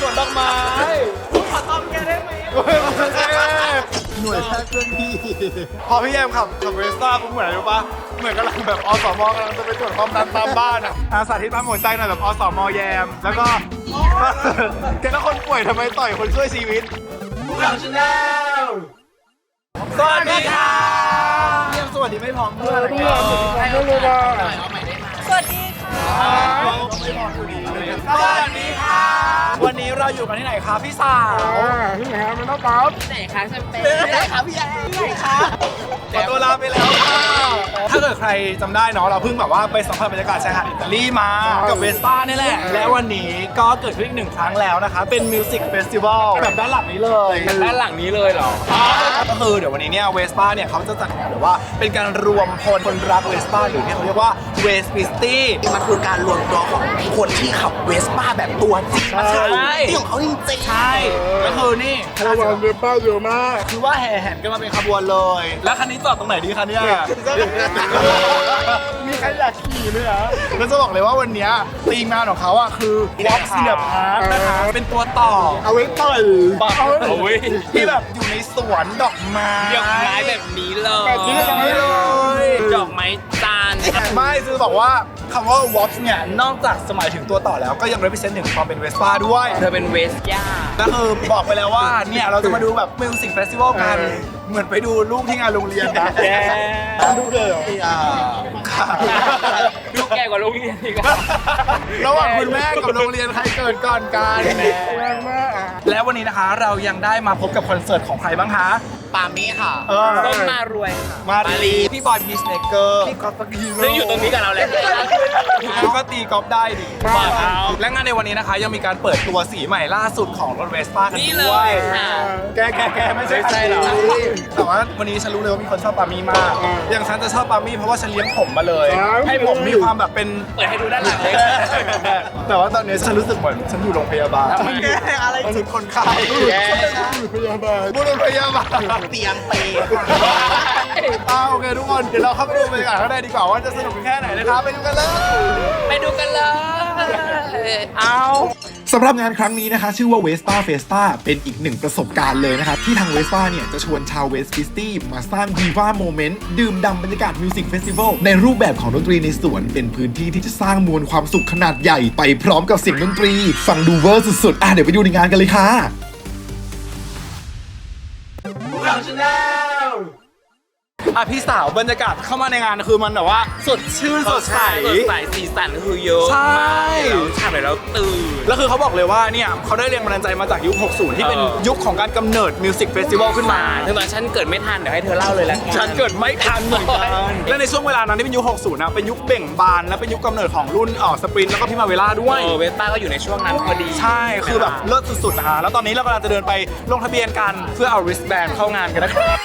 สวนดอกไม้ขอตอมแกได้ไหมหน่วยแพทย์เคลื่อนที่พอพี่แยมขับขับเวสต้าปุ๊บเหมือนอะไรรู้ปะเหมือนกำลังแบบอสมกำลังจะไปตรวจความดันตามบ้านอะอาสาธิตปั๊มหัวใจหน่อยแบบอสมแยม แล้วก็แกแล้วคนป่วยทำไมต่อยคนช่วยชีวิตเราชนะสวัสดีค่ะเยี่ยมสวัสดีไม่พร้อมเพื่อนอะไรเงี้ยไม่รู้ว่าสวัสดีค่ะ สวัสดีค่ะ วันนี้เราอยู่กันที่ไหนคะพี่สาวที่ไหนฮะมันต้องป๊อปไหนคะแชมเปญไหนคะพี่แอนไหนคะขอตัวลาไปแล้วค่ะ ถ้าเกิดใครจำได้เนาะเราเพิ่งแบบว่าไปสัมผัสบรรยากาศชายหาดอิตาลีมา กับเวสป้านี่แหละ และวันนี้ก็เกิดขึ้นอีกหนึ่งครั้งแล้วนะคะ เป็นมิวสิกเฟสติวัลแบบด้านหลังนี้เลยด้านหลังนี้เลยเหรอก็คือเดี๋ยววันนี้เนี่ยเวสป้าเนี่ยเขาจะจัดงานแบบว่าเป็นการรวมพลคนรักเวสป้าหรือที่เขาเรียกว่า เวสปิสตี้มันคือการรวมตัวของคนที่ขับเวสป้าแบบตัวจริงใช่ที่ของเขาจริงๆใช่ก็คือนี่ระวังเรือป้าเยอะมาก คือว่าแห่แห่กันมาเป็นขบวนเลย แล้วคันนี้จอดตรงไหนดีคะเนี่ยมีใครอยากขี่ไหมฮะแล้วจะบอกเลยว่าวันเนี้ยธีมงานของเขาอะคือ Walk in the Park นะคะเป็นตัวต่อ เอาไว้ต่อยบักที่แบบอยู่ในสวนดอกไม้ดอกไม้แบบนี้เลยแบบนี้เลยดอกไม้จาน ไม่คือบอกว่าคำว่า Walk เนี่ยนอกจากสมัยถึงตัวต่อแล้วก็ยัง represent ถึงความเป็นเวสป้าด้วย เธอเป็นเวสย่า ก็คือบอกไปแล้วว่าเนี่ยเราจะมาดูแบบมิวสิกเฟสติวัลกัน เหมือนไปดูลูกที่งานโรงเรียนนะแกลูกเลยเหรออ่าค่ะลูกแกกว่าลูกเรียนอีกอะระหว่างคุณแม่กับโรงเรียนใครเกิดก่อนกันแรงมากอะและวันนี้นะคะเรายังได้มาพบกับคอนเสิร์ตของใครบ้างคะ ปามี่ค่ะ เออ ต้นมารวยค่ะมารี พี่บอยพีชเนเกอร์พี่ก๊อฟฟักฮีโร่ซึ่งอยู่ตรงนี้กับเราแหละแล้วก็ตีกอล์ฟได้ดิบ้าเอาและงานในวันนี้นะคะ ยังมีการเปิดตัวสีใหม่ล่าสุดของรถเวสป้ากันนี่เลด้วย ยค่ะ แกแกแกไม่ใช่ไม่ใช่เหรอ แต่ว่าวันนี้ฉันรู้เลยว่ามีคนชอบปามี่มาก อย่างฉันจะชอบปามี่เพราะว่าฉันเลี้ยงผมมาเลยให้ผมมีความแบบเป็น เปิดให้ดูด้านหลังเลยแต่ว่าตอนนี้ฉันรู้สึกเหมือนฉันอยู่โรงพยาบาลทำไมแกอะไรจุดคนไข้แกพยาบาลบุรุษพยาบาลเตียงเปย์เอาโอเคทุกคน เดี๋ยวเราเข้าไปดูบรรยากาศข้างในดีกว่าว่าจะสนุกแค่ไหนนะครับ ไปดูกันเลย ไปดูกันเลย เอา สำหรับงานครั้งนี้นะคะ ชื่อว่า Vespa Festa เป็นอีกหนึ่งประสบการณ์เลยนะครับที่ทาง Vespa เนี่ยจะชวนชาวเวสฟิสตี้มาสร้างดีว่าโมเมนต์ดื่มด่ำบรรยากาศมิวสิกเฟสติวัลในรูปแบบของดนตรีในสวน เป็นพื้นที่ที่จะสร้างมวลความสุขขนาดใหญ่ ไปพร้อมกับเสียงดนตรี ฟังดูเวอร์สุดๆ อะเดี๋ยวไปดูในงานกันเลยค่ะ อะพี่สาวบรรยากาศเข้ามาในงานคือมันแบบว่า สดชื่นสดใส สดใสสีสันคือเยอะใช่ มากแล้วฉากไหนเราตื่น แล้วคือเขาบอกเลยว่าเนี่ยเขาได้แรงบันดาลใจมาจากยุค 60 ที่เป็นเออ ยุคของการกำเนิดมิวสิกเฟสติวัลขึ้นมา ถึงตอนฉันเกิดไม่ทันเดี๋ยวให้เธอเล่าเลยละกันฉันเกิดไม่ทันเหมือนกันและในช่วงเวลานั้นที่เป็นยุค 60 นะ เป็นยุคเบ่งบาน และเป็นยุคกำเนิดของรุ่นอ๋อสปรินแล้วก็พิมาเวล่าด้วยเออเวสป้าก็อยู่ในช่วงนั้นพอดี ใช่ คือแบบเลิศสุดๆนะฮะ แล้วตอนนี้เรากำลังจะเดินไปลงทะเบียนกันเพื่อเอา wristband เข้างานกันนะครับ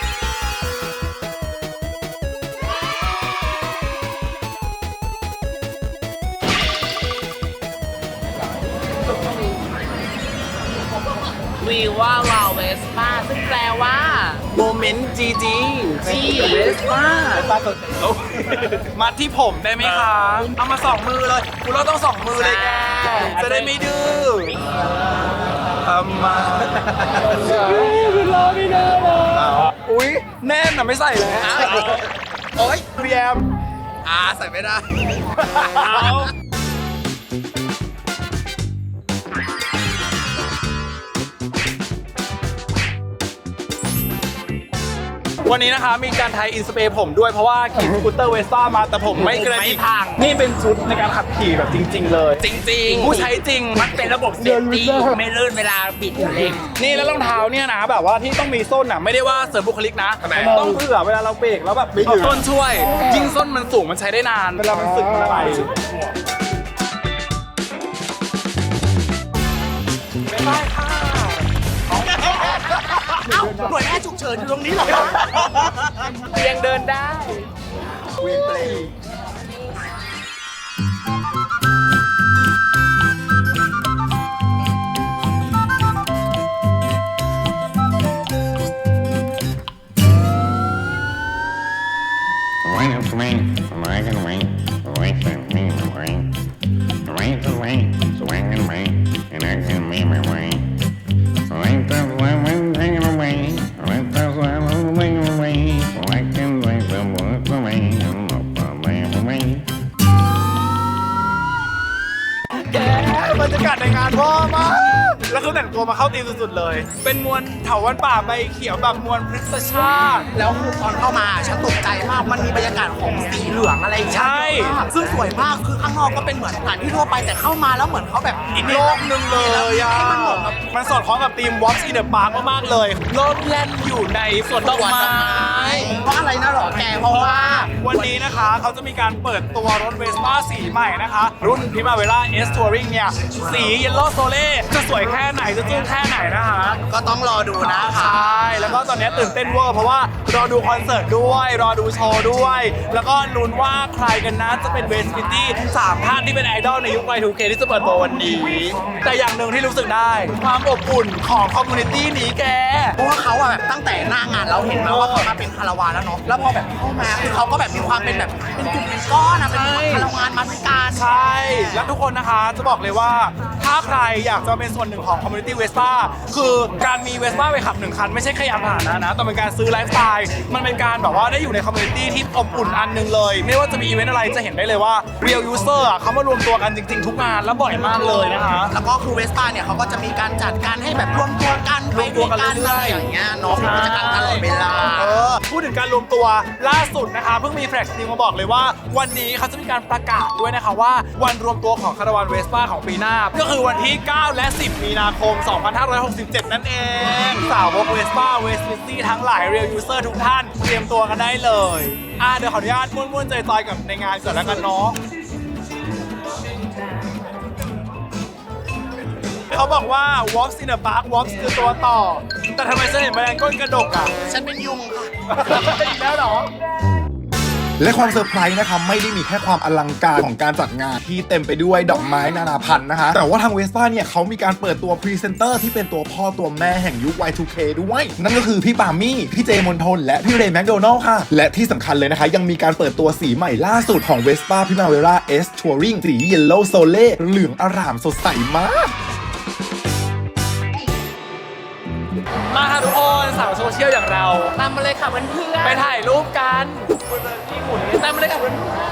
วีว่าลาเวสป้าซึ่งแปลว่าโมเมนต์จีจีจีเวสป้าป้าสดโอ้มาที่ผมได้ไหมคะ เอามาสองมือเลยกูเราต้องสองมือเลยแกจะได้ไม่ดื้อเอามาเอาอุ๊ยแน่นอะไม่ใส่เลยโอ๊ยพี่แอมอ่าใส่ไม่ได้ วันนี้นะคะมีการไทยอินสเปรย์ผมด้วยเพราะว่าขี่สกูตเตอร์เวสป้ามาแต่ผมไม่กระไม่ดิกพังนี่เป็นชุดในการขับขี่แบบจริง ๆ เลย จริงๆ ผู้ใช้จริง มันเป็นระบบเซฟตี้ไม่ลื่นเวลาบิดเองนี่แล้วรองเท้าเนี่ยนะแบบว่าที่ต้องมีส้นอะไม่ได้ว่าเสริมบุคลิกนะทำไมต้องเผื่อเวลาเราเบรกแล้วแบบเอาส้นช่วย ยิ่งส้นมันสูงมันใช้ได้นานเวลามันสึกมันอะไรไม่ได้ค่ะเอ้า หน่วยแพทย์ฉุกเฉินอยู่ตรงนี้เหรอเตียงเดินได้ วีเปลย์ Wait for me, swing 妈妈。 แล้วคือแต่งตัวมาเข้าธีมสุดๆเลย เป็นมวลเถาวันป่าใบเขียวแบบมวลพฤกษชาติ แล้วคือตอนเข้ามาฉันตกใจมากมันมีบรรยากาศของสีเหลืองอะไรอย่างเงี้ยใช่เยอะมากซึ่งสวยมากคือข้างนอกก็เป็นเหมือนสถานที่ทั่วไปแต่เข้ามาแล้วเหมือนเขาแบบอีกโลกหนึ่งเลยอะให้มันเหมาะกับ มันสอดคล้องกับธีม Walk in the Park มากๆเลยโลดแล่นอยู่ในสวนดอกไม้ เพราะอะไรนะหรอแกเพราะว่า วันนี้นะคะเขาจะมีการเปิดตัวรถเวสป้าสีใหม่นะคะ รุ่นพิมาเวล่า S Touring เนี่ย สีเยลโล่โซเล่จะสวยแค่ไหนจะจู้แค่ไหนนะคะก็ต้องรอดูนะใชคะ่แล้วก็ตอนนี้ตื่นเต้นเวอร์เพราะว่ารอดูคอนเสิร์ตด้วยรอดูโชว์ด้วย แล้วก็ลุ้นว่าใครกันนะจะเป็นเวสพิตี้สามท่านที่เป็นไอดอลในยุค Y2K ที่จะเปิดตัววันนี้ แต่อย่างหนึ่งที่รู้สึกได้ ความอบอุ่นของคอมมูนิตี้นี้แกเพราะว่าเขาอะแบบตั้งแต่หน้างานเราเห็นมาว่าเขามาเป็นคาราวานแล้วเนาะแล้วพอแบบเข้ามาคือเขาก็แบบมีความเป็นแบบเป็นกลุ่มเป็นก้อนอะเป็นคาราวานมาด้วยกันใช่และทุกคนนะคะจะบอกเลยว่า ถ้าใครอยากจะเป็นส่วนหนึ่งของคอมมูนิตี้เวสป้าคือการมีเวสป้าไปขับหนึ่งคัน ไม่ใช่แค่ยานพาหนะนะแต่เป็นการซื้อไลฟ์สไตล์มันเป็นการแบบว่าได้อยู่ในคอมมูนิตี้ที่อบอุ่นอันหนึงเลย ไม่ว่าจะมีอีเวนต์อะไรจะเห็นได้เลยว่า real user อะเขามารวมตัวกันจริง ๆ ทุกงานและบ่อยมากเลยนะคะ แล้วก็คือเวสป้าเนี่ยเขาก็จะมีการจัดการให้แบบรวมตัวกันรวมตัวกันไปด้วยเรื่อยๆอย่างเงี้ยเนาะเป็นกิจกรรมตลอดเวลาเออ พูดถึงการรวมตัวล่าสุดนะคะเพิ่งมีแฟลชทีมมาบอกเลยว่า วันนี้เขาจะมีการประกาศด้วยนะคะว่าวันรวมตัวของคาราวานเวสป้าของปีหน้า ก็คือวันที่ 9 และ 10 มีนาคม 2567 นั่นเอง สาวกเวสป้าเวส p ิตี้ทั้งหลายเรียลยูเซอร์ทุกท่าน เตรียมตัวกันได้เลยอะเดี๋ยวขออนุญาตม้วนๆใจๆกับในงานก่อนแล้วกันเนาะ เขาบอกว่า walks in the park walks คือตัวต่อ แต่ทำไมฉันเห็นแมลงก้นกระดกอะ ฉันเป็นยุงค่ะอีกแล้วเหรอ และความเซอร์ไพรส์นะคะไม่ได้มีแค่ความอลังการของการจัดงานที่เต็มไปด้วยดอกไม้นานาพันธุ์นะคะ แต่ว่าทางเวสป้าเนี่ยเขามีการเปิดตัวพรีเซนเตอร์ที่เป็นตัวพ่อตัวแม่แห่งยุค Y2K ด้วย นั่นก็คือพี่ปามี่ พี่เจมนทน และพี่เรย์แมคโดนัลล์ค่ะ และที่สำคัญเลยนะคะ ยังมีการเปิดตัวสีใหม่ล่าสุดของ Vespa Primavera S Touring สี Yellow Sole เหลืองอร่ามสดใสมาก เชียลอย่างเรา ตามมาเลยค่ะเพื่อนไปถ่ายรูปกันที่หมุนตามมาเลยค่ะ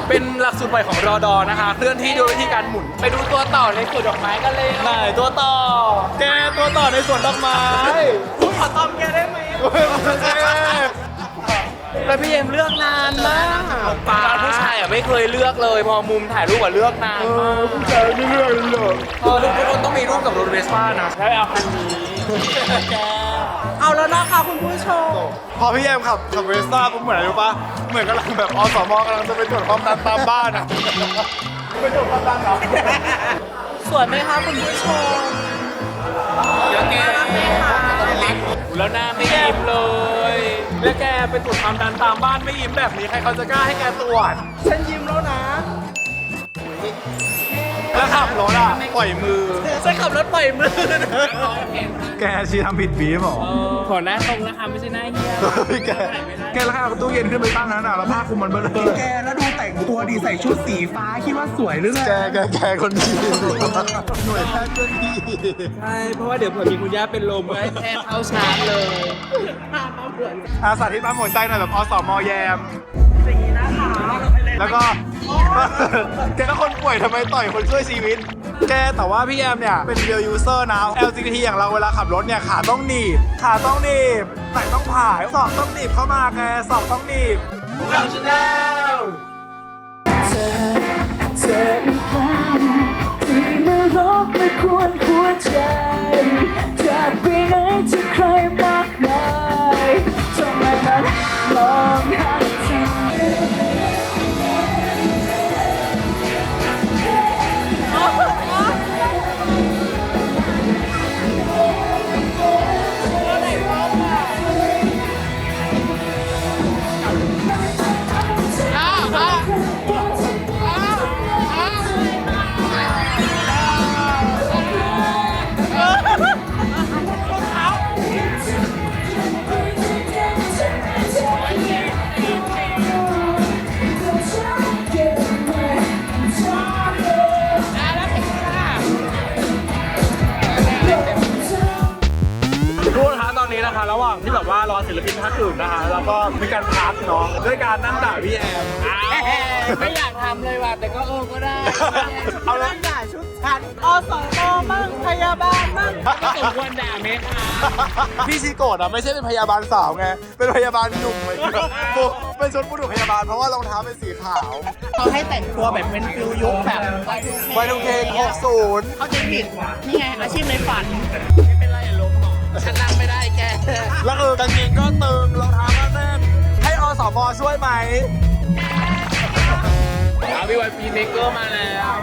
เป็นหลักสูตรใหม่ของรอดอนะคะเคลื่อนที่ด้วยวิธีการหมุนๆไปดูตัวต่อในสวนดอกไม้กันเลยไหนตัวต่อ แกตัวต่อในสวนดอกไม้คุณขอตอมแกได้ไหมแล้วพี่เอ็มเลือกนานมากตอนผู้ชายอะไม่เคยเลือกเลย พอมุมถ่ายรูปอะเลือกนานมากผู้ชายไม่เลือกเลยเหรอเออทุกคนต้องมีรูปกับรถเวสป้านะแล้วเอาคันนี้ เอาแล้วนะคะคุณผู้ชม พอพี่แอมขับขับเวสป้าปุ๊บเหมือนอะไรรู้ปะเหมือนกำลังแบบอสมกำลังจะไปตรวจความดันตามบ้านอะไปตรวจความดันเหรอสวยไหมคะคุณผู้ชมเดี๋ยวแกแล้วหน้าไม่ยิ้มเลย แล้วแกไปตรวจความดันตามบ้านไม่ยิ้มแบบนี้ใครเขาจะกล้าให้แกตรวจฉันยิ้มแล้วนะ แล้วขับรถอะปล่อยมือ ฉันขับรถปล่อยมือนะแกชีทำผิดบีบหรอขอหน้าตรงนะคะไม่ใช่หน้าเฮียแกแกแล้วใครเอาตู้เย็นขึ้นไปตั้งนั้นอะแล้วผ้าคลุมมันเบลอแกแล้วดูแต่งตัวดีใส่ชุดสีฟ้าคิดว่าสวยหรือไงแกแกแกคนดีหน่วยแพทย์ก็ดีใช่เพราะว่าเดี๋ยวเผื่อมีคุณย่าเป็นลมก็ให้แพทย์เข้าชาร์จเลยอาสาธิตปั๊มหัวใจหน่อยแบบอสมแยม แล้วก็แกก็คนป่วยทำไมต่อยคนช่วยชีวิต แกแต่ว่าพี่แอมเนี่ย เป็น real user นะ LGBT อย่างเราเวลาขับรถเนี่ย ขาต้องหนีบ ขาต้องหนีบไหล่ต้องผายศอกต้องหนีบเข้ามาแกศอกต้องหนีบพวกเราชาแนล นาะด้วยการนั่งด่าพี่แอมไม่อยากทำเลยว่ะแต่ก็เออก็ได้ เอาละด่าชุดขาดอสมมั่งพยาบาลมั่งก็สมควรด่าไหมคะพี่ชิโกะอะไม่ใช่เป็นพยาบาลสาวไง เป็นพยาบาลหนุ่มเลยเป็นชุดผู้ถูกพยาบาลเพราะว่ารองเท้าเป็นสีขาวเขาให้แต่งตัวแบบเป็นฟิลยุคแบบไวทุกเคหกศูนย์เขาใจผิดนี่ไงอาชีพในฝัน ไม่เป็นไรอย่าล้มหรอกฉันนั่งไม่ได้แก แล้วคือกางเกงก็ตึงรองเท้าก็แน่น ให้อช่วยไหมเอาพี่วันพีเมเกอร์มาแล้ว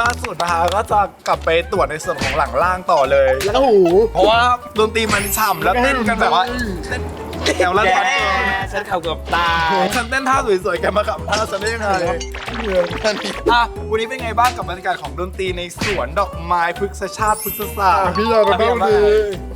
ล่าสุดนะคะก็จะกลับไปตรวจในส่วนของหลังล่างต่อเลย แล้วหู เพราะว่าดนตรีมันฉ่ำแล้วเต้นกันแบบว่าเต้น แถวละแกพันฉันเข่าเกือบตายฉันเต้นท่าสวยๆแกมาขับท่าฉันได้ยังไงอะวันนี้เป็นไงบ้างกับบรรยากาศของดนตรีในสวนดอกไม้พฤกษชาติพฤกษศาสตร์พี่ยามาบ้างดี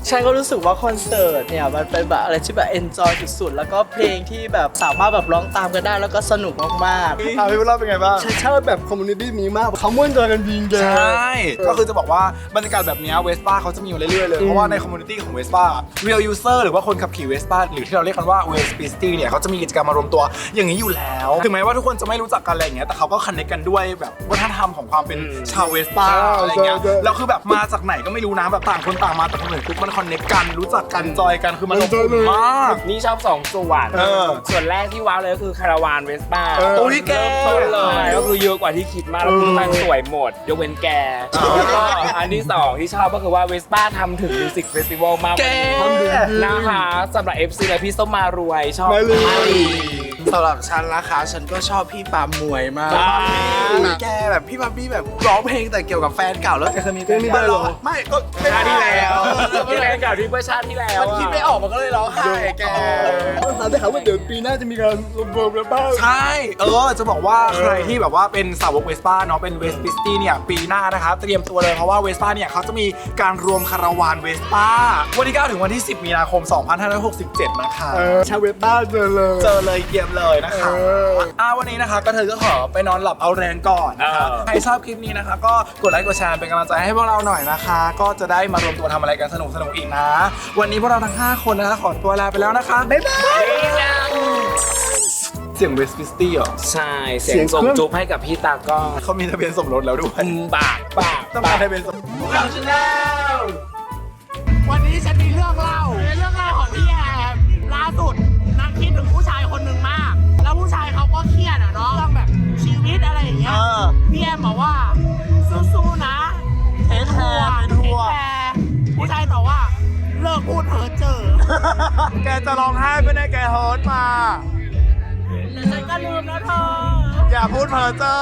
ฉันก็รู้สึกว่าคอนเสิร์ตเนี่ยมันเป็นแบบอะไรที่แบบเอนจอยสุดๆ แล้วก็เพลงที่แบบสามารถแบบร้องตามกันได้แล้วก็สนุกมากอะพี่บุญรอดเป็นไงบ้างฉันชอบแบบคอมมูนิตี้นี้มากเขาม่วนจอยกันจริงแกใช่ก็คือจะบอกว่าบรรยากาศแบบนี้เวสป้าเขาจะมีอยู่เรื่อยๆเลยเพราะว่าในคอมมูนิตี้ของเวสป้า real user หรือว่าคนขับขี่เวสป้าหรือที่เราเรียกกันว่าเวสปิสตี้เนี่ยเขาจะมีกิจกรรมมารวมตัวอย่างนี้อยู่แล้ว ถึงแม้ว่าทุกคนจะไม่รู้จักกันอะไรอย่างเงี้ยแต่เขาก็คอนเนคกันด้วยแบบวัฒนธรรมของความเป็นชาวเวสป้าใช่อะไรเงี้ยใช่ใช่แล้วคือแบบมาจากไหนก็ไม่รู้นะแบบต่างคนต่างมาแต่พอเห็นปุ๊บมันคอนเนคกันรู้จักกันจอยกันคือมันอบอุ่นมากนี่ชอบสองส่วนเออส่วนแรกที่ว้าวเลยก็คือคาราวานเวสป้าเออโอ้ยแกต้นเลยก็คือเยอะกว่าที่คิดมากแล้วคือมันสวยหมดยกเว้นแกแล้วก็อันที่สองที่ชอบก็คือว่าเวสป้าทำถึงมิวสิกเฟสติวัลมากแกนะคะสำหรับ FC และพี่ส้มมารวยชอบมาลีๆ สำหรับฉันนะคะฉันก็ชอบพี่ปามวยมากอ่าแกแบบพี่ปามพี่แบบร้องเพลงแต่เกี่ยวกับแฟนเก่าแล้วแกเคยมีแฟนมีเก่าได้เหรอไม่ก็เป็นชาติที่แล้วที่แรงเก่าที่เมื่อชาติที่แล้วมันคิดไม่ออกมันก็เลยร้องไห้แกต้องถามได้ข่าวว่าเดี๋ยวปีหน้าจะมีการรวมรวมแล้วบ้างใช่เออจะบอกว่าใครที่แบบว่าเป็นสาวกเวสป้าเนาะเป็นเวสปิสตี้เนี่ยปีหน้านะคะเตรียมตัวเลยเพราะว่าเวสป้าเนี่ยเขาจะมีการรวมคาราวานเวสป้าวันที่9ถึงวันที่ 10 มีนาคม 2567 นะคะเออชาวเวทบ้านเจอเลยเจอเลยเยี่ยมเลยนะคะเอออ่าวันนี้นะคะก็เธอก็ขอไปนอนหลับเอาแรงก่อนนะคะเออ ใครชอบคลิปนี้นะคะ ก็กดไลค์กดแชร์เป็นกำลังใจให้พวกเราหน่อยนะคะ ก็จะได้มารวมตัวทำอะไรกันสนุกสนุกๆอีกนะ วันนี้พวกเราทั้ง5คนนะคะขอตัวลาไปแล้วนะคะบ๊ายบายเสียงเวสปิสตี้เหรอใช่เสียงส่งจุ๊บให้กับพี่ตากล้องเขามีทะเบียนสมรสแล้วด้วย ปากปาก ต้องการทะเบียนสมรสวัน พูดเพ้อเจอ แกจะร้องไห้ไม่ได้แกเฮิร์ตมาฉันก็ลืมนะเธอ อย่าพูดเพ้อเจ้อ